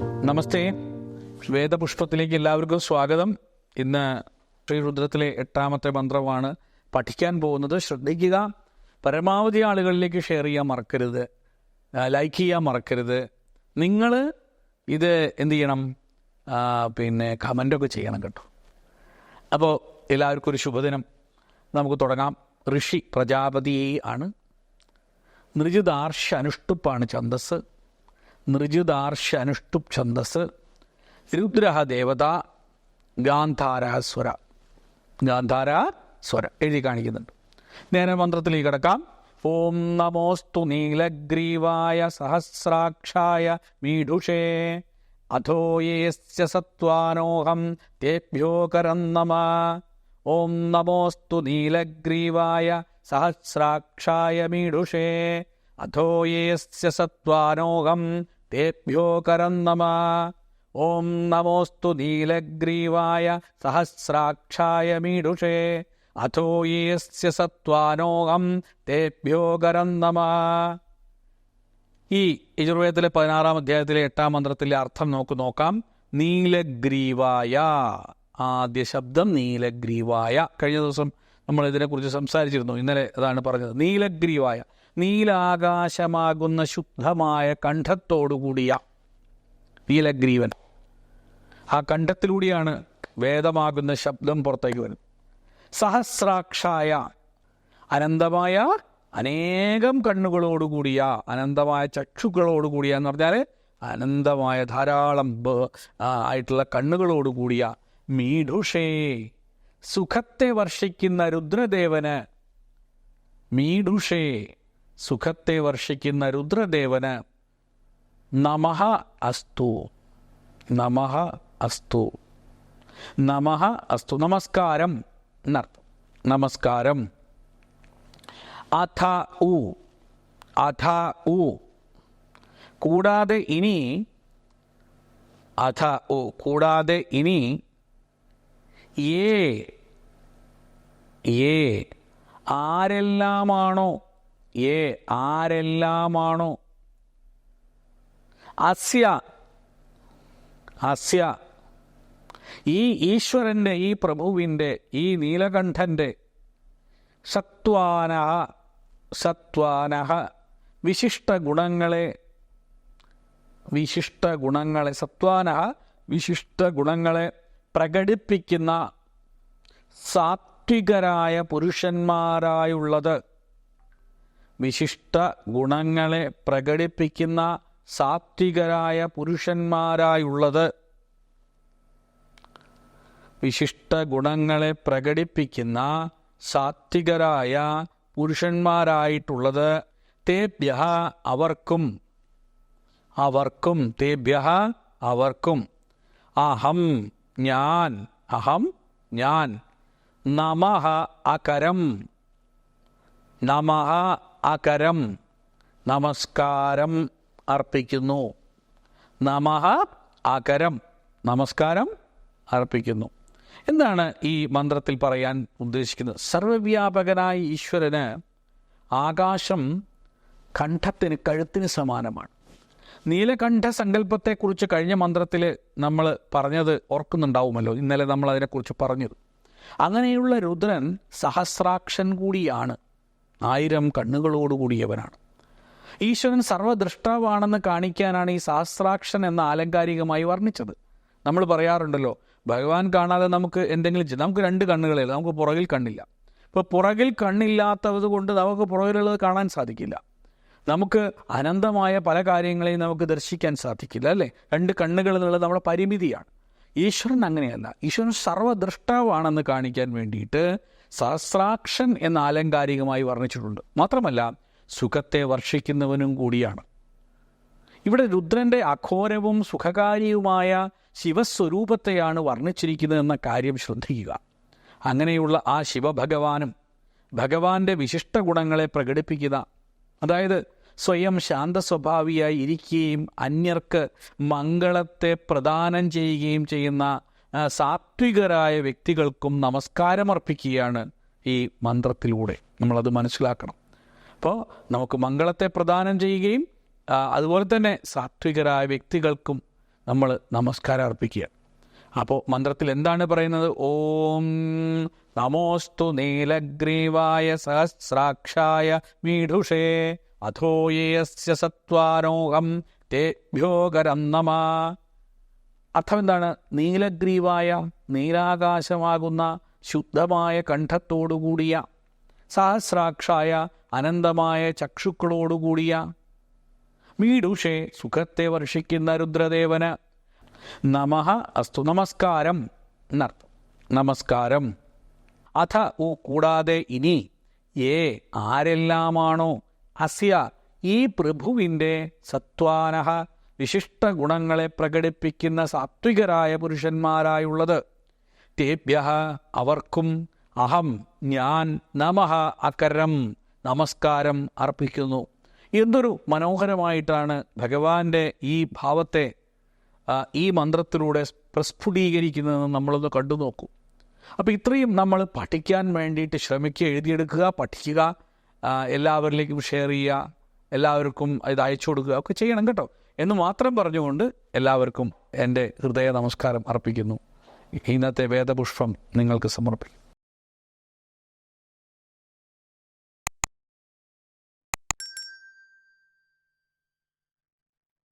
നമസ്തേ. വേദപുഷ്പത്തിലേക്ക് എല്ലാവർക്കും സ്വാഗതം. ഇന്ന് ശ്രീരുദ്രത്തിലെ എട്ടാമത്തെ മന്ത്രമാണ് പഠിക്കാൻ പോകുന്നത്. ശ്രദ്ധിക്കുക. പരമാവധി ആളുകളിലേക്ക് ഷെയർ ചെയ്യാൻ മറക്കരുത്. ലൈക്ക് ചെയ്യാൻ മറക്കരുത്. നിങ്ങൾ ഇത് എന്ത് ചെയ്യണം? പിന്നെ കമന്റൊക്കെ ചെയ്യണം കേട്ടോ. അപ്പോൾ എല്ലാവർക്കും ഒരു ശുഭദിനം. നമുക്ക് തുടങ്ങാം. ഋഷി പ്രജാപതിയെ ആണ്. നൃജിതാർഷ അനുഷ്ടുപ്പാണ് ഛന്ദസ്. നൃജിതാർഷ അനുഷ്ടുപ് ഛന്ദസ് രുദ്ര ദേവത ഗാന്ധാര സ്വര ഗാന്ധാര സ്വര എഴുതി കാണിക്കുന്നുണ്ട്. നേരെ മന്ത്രത്തിലേക്ക് കിടക്കാം. ഓം നമോസ്തു നീലഗ്രീവായ സഹസ്രാക്ഷായ മീഡുഷേ. അധോ യേസ്യ സത്വാനോഹം തേഭ്യോ കരം നമ. ഓം നമോസ്തു നീലഗ്രീവായ സഹസ്രാക്ഷായ മീഡുഷേ. അധോ യേസ്യ സത്വാനോഹം തേഭ്യോ കരം നമ ഓം നമോസ്തു നീലഗ്രീവായ സഹസ്രാക്ഷായ മീഢുഷേ അഥോ യേസ്യ സത്വാനോഹം തേഭ്യോ കരം നമ ഈ യജുർവേദത്തിലെ പതിനാറാം അധ്യായത്തിലെ എട്ടാം മന്ത്രത്തിലെ അർത്ഥം നമുക്ക് നോക്കാം. നീലഗ്രീവായ. ആദ്യ ശബ്ദം നീലഗ്രീവായ. കഴിഞ്ഞ ദിവസം നമ്മൾ ഇതിനെക്കുറിച്ച് സംസാരിച്ചിരുന്നു. ഇന്നലെ അതാണ് പറഞ്ഞത്. നീലഗ്രീവായ. നീലാകാശമാകുന്ന ശുദ്ധമായ കണ്ഠത്തോടുകൂടിയ നീലഗ്രീവൻ. ആ കണ്ഠത്തിലൂടെയാണ് വേദമാകുന്ന ശബ്ദം പുറത്തേക്ക് വരുന്നത്. സഹസ്രാക്ഷായ അനന്തമായ അനേകം കണ്ണുകളോടുകൂടിയ അനന്തമായ ചക്ഷുക്കളോടുകൂടിയ എന്ന് പറഞ്ഞാൽ അനന്തമായ ധാരാളം ആയിട്ടുള്ള കണ്ണുകളോടുകൂടിയ മീഢുഷേ സുഖത്തെ വർഷിക്കുന്ന രുദ്രദേവന് മീഢുഷേ സുഖത്തെ വർഷിക്കുന്ന രുദ്രദേവന് നമഹ അസ്തു. നമഹ അസ്തു. നമഹ അസ്തു. നമസ്കാരം എന്നർത്ഥം. നമസ്കാരം. അഥ ഉ. അഥ ഉ. കൂടാതെ ഇനി അഥ ഉ. കൂടാതെ ഇനി ഏ. ഏ. ആരെല്ലാമാണോ ഏ ആരെല്ലാമാണോ? അസ്യ. അസ്യ. ഈ ഈശ്വരന്റെ ഈ പ്രഭുവിന്റെ ഈ നീലകണ്ഠന്റെ സത്വാനഹ സത്വാനഹ വിശിഷ്ട ഗുണങ്ങളെ വിശിഷ്ട ഗുണങ്ങളെ സത്വാനഹ വിശിഷ്ട ഗുണങ്ങളെ പ്രകടിപ്പിക്കുന്ന സാത്വികരായ പുരുഷന്മാരായുള്ളത് വിശിഷ്ട ഗുണങ്ങളെ പ്രകടിപ്പിക്കുന്ന സാത്വികരായ പുരുഷന്മാരായുള്ളത് വിശിഷ്ട ഗുണങ്ങളെ പ്രകടിപ്പിക്കുന്ന സാത്വികരായ പുരുഷന്മാരായിട്ടുള്ളത് തേഭ്യ അവർക്കും അവർക്കും തേഭ്യ അവർക്കും. അഹം ഞാൻ അഹം ഞാൻ. നമഹ അകരം. നമഃ അകരം. നമസ്കാരം അർപ്പിക്കുന്നു. നമഹ അകരം. നമസ്കാരം അർപ്പിക്കുന്നു. എന്താണ് ഈ മന്ത്രത്തിൽ പറയാൻ ഉദ്ദേശിക്കുന്നത്? സർവവ്യാപകനായ ഈശ്വരന് ആകാശം കണ്ഠത്തിന് കഴുത്തിന് സമാനമാണ്. നീലകണ്ഠ സങ്കല്പത്തെക്കുറിച്ച് കഴിഞ്ഞ മന്ത്രത്തിൽ നമ്മൾ പറഞ്ഞത് ഓർക്കുന്നുണ്ടാവുമല്ലോ. ഇന്നലെ നമ്മൾ അതിനെക്കുറിച്ച് പറഞ്ഞത്. അങ്ങനെയുള്ള രുദ്രൻ സഹസ്രാക്ഷൻ കൂടിയാണ്. ആയിരം കണ്ണുകളോടുകൂടിയവനാണ് ഈശ്വരൻ സർവദൃഷ്ടാവാണെന്ന് കാണിക്കാനാണ് ഈ ശാസ്ത്രാക്ഷൻ എന്ന ആലങ്കാരികമായി വർണിച്ചത്. നമ്മൾ പറയാറുണ്ടല്ലോ ഭഗവാൻ കാണാതെ നമുക്ക് എന്തെങ്കിലും നമുക്ക് രണ്ട് കണ്ണുകളേ ഉള്ളൂ നമുക്ക് പുറകിൽ കണ്ണില്ല. ഇപ്പോൾ പുറകിൽ കണ്ണില്ലാത്തത് കൊണ്ട് നമുക്ക് പുറകിലുള്ളത് കാണാൻ സാധിക്കില്ല. നമുക്ക് അനന്തമായ പല കാര്യങ്ങളെയും നമുക്ക് ദർശിക്കാൻ സാധിക്കില്ല അല്ലേ? രണ്ട് കണ്ണുകൾ എന്നുള്ളത് നമ്മുടെ പരിമിതിയാണ്. ഈശ്വരൻ അങ്ങനെയല്ല. ഈശ്വരൻ സർവദൃഷ്ടാവാണെന്ന് കാണിക്കാൻ വേണ്ടിയിട്ട് സഹസ്രാക്ഷൻ എന്ന ആലങ്കാരികമായി വർണിച്ചിട്ടുണ്ട്. മാത്രമല്ല സുഖത്തെ വർഷിക്കുന്നവനും കൂടിയാണ്. ഇവിടെ രുദ്രന്റെ അഘോരവും സുഖകാരിയുമായ ശിവസ്വരൂപത്തെയാണ് വർണിച്ചിരിക്കുന്നത് എന്ന കാര്യം ശ്രദ്ധിക്കുക. അങ്ങനെയുള്ള ആ ശിവഭഗവാനും ഭഗവാന്റെ വിശിഷ്ട ഗുണങ്ങളെ പ്രകടിപ്പിക്കുന്ന അതായത് സ്വയം ശാന്ത സ്വഭാവിയായി ഇരിക്കുകയും അന്യർക്ക് മംഗളത്തെ പ്രദാനം ചെയ്യുകയും ചെയ്യുന്ന സാത്വികരായ വ്യക്തികൾക്കും നമസ്കാരമർപ്പിക്കുകയാണ് ഈ മന്ത്രത്തിലൂടെ. നമ്മളത് മനസ്സിലാക്കണം. അപ്പോൾ നമുക്ക് മംഗളത്തെ പ്രദാനം ചെയ്യുകയും അതുപോലെ തന്നെ സാത്വികരായ വ്യക്തികൾക്കും നമ്മൾ നമസ്കാരം അർപ്പിക്കുക അപ്പോൾ മന്ത്രത്തിൽ എന്താണ് പറയുന്നത്? ഓം നമോസ്തു നീലഗ്രീവായ സഹസ്രാക്ഷായ മീഢുഷേ അഥോയേയസ്യ സത്വാരോഹം തേഭ്യോകരം നമ അർത്ഥം എന്താണ് നീലഗ്രീവായ നീലാകാശമാകുന്ന ശുദ്ധമായ കണ്ഠത്തോടുകൂടിയ സഹസ്രാക്ഷായ അനന്തമായ ചക്ഷുക്കളോടുകൂടിയ മീഡുഷേ സുഖത്തെ വർഷിക്കുന്ന രുദ്രദേവന് നമഃ അസ്തു നമസ്കാരം എന്നർത്ഥം. നമസ്കാരം. അഥ ഓ കൂടാതെ ഇനി ഏ ആരെല്ലാമാണോ? അസ്യ ഈ പ്രഭുവിന്റെ സത്വാനഹ വിശിഷ്ട ഗുണങ്ങളെ പ്രകടിപ്പിക്കുന്ന സാത്വികരായ പുരുഷന്മാരായുള്ളത്. തേഭ്യ അവർക്കും അഹം ഞാൻ നമഹ അകരം നമസ്കാരം അർപ്പിക്കുന്നു. എന്തൊരു മനോഹരമായിട്ടാണ് ഭഗവാന്റെ ഈ ഭാവത്തെ ഈ മന്ത്രത്തിലൂടെ പ്രസ്ഫുടീകരിക്കുന്നതെന്ന് നമ്മളൊന്ന് കണ്ടു നോക്കൂ. അപ്പോൾ ഇത്രയും നമ്മൾ പഠിക്കാൻ വേണ്ടിയിട്ട് ശ്രമിക്കുക എഴുതിയെടുക്കുക പഠിക്കുക. എല്ലാവരിലേക്കും ഷെയർ ചെയ്യുക എല്ലാവർക്കും ഇത് അയച്ചു കൊടുക്കുക ഒക്കെ ചെയ്യണം കേട്ടോ. എന്ന് മാത്രം പറഞ്ഞുകൊണ്ട് എല്ലാവർക്കും എന്റെ ഹൃദയ നമസ്കാരം അർപ്പിക്കുന്നു. ഇന്നത്തെ വേദപുഷ്പം നിങ്ങൾക്ക് സമർപ്പിക്കും.